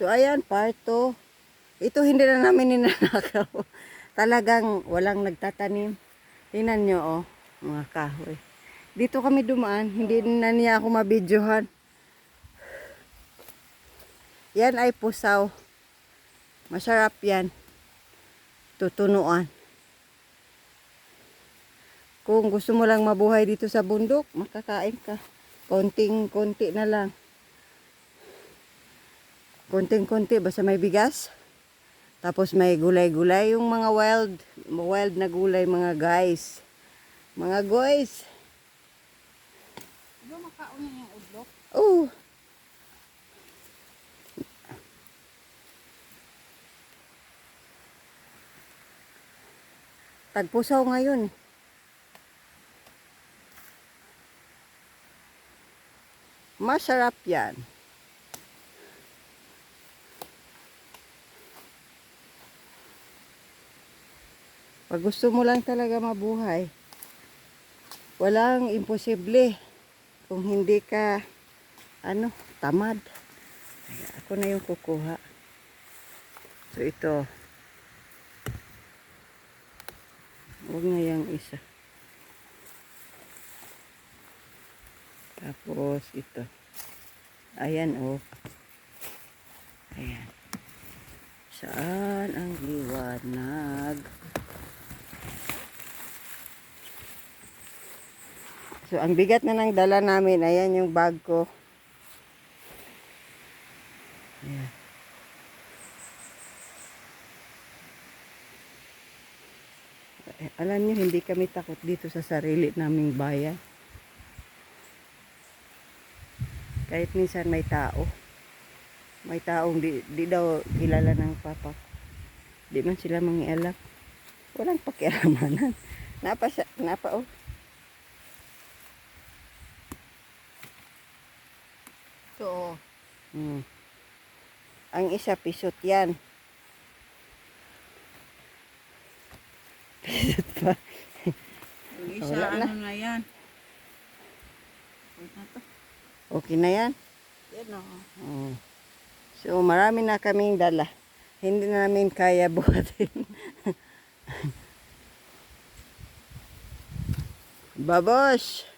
So, ayan, part 2. Ito hindi na namin ninanakaw. Talagang walang nagtatanim. Tingnan nyo, oh, mga kahoy. Dito kami dumaan, hindi na niya ako mabidyohan. Yan ay pusaw. Masarap yan. Tutunuan. Kung gusto mo lang mabuhay dito sa bundok, makakain ka. Konting-konti na lang. Konting-konti, basta may bigas. Tapos may gulay-gulay, yung mga wild, wild na gulay, mga guys. Mga guys. Di ba makaon yung udlok? Oh. Tagpusaw ngayon. Masarap yan. Pag gusto mo lang talaga mabuhay, walang imposible kung hindi ka ano, tamad. Ako na yung kukuha. So ito. Huwag na yung isa. Tapos ito. Ayan oh. Ayan. Saan ang liwanag? So, ang bigat na ng dala namin, ayan yung bag ko. Ayan. Eh, Alam niyo, hindi kami takot dito sa sarili naming bayan. Kahit minsan may tao. May taong di, di daw kilala ng papa ko. Di man sila mangialam. Walang pakialamanan. Napa, napa oh. Oh. Hmm. Ang isa pisot yan. Pisot pa. Yung isa, Wala ano na yan? Na to. Okay na yan. Yan oh. Oh. So marami na kaming dala. Hindi na namin kaya buhatin. Babos!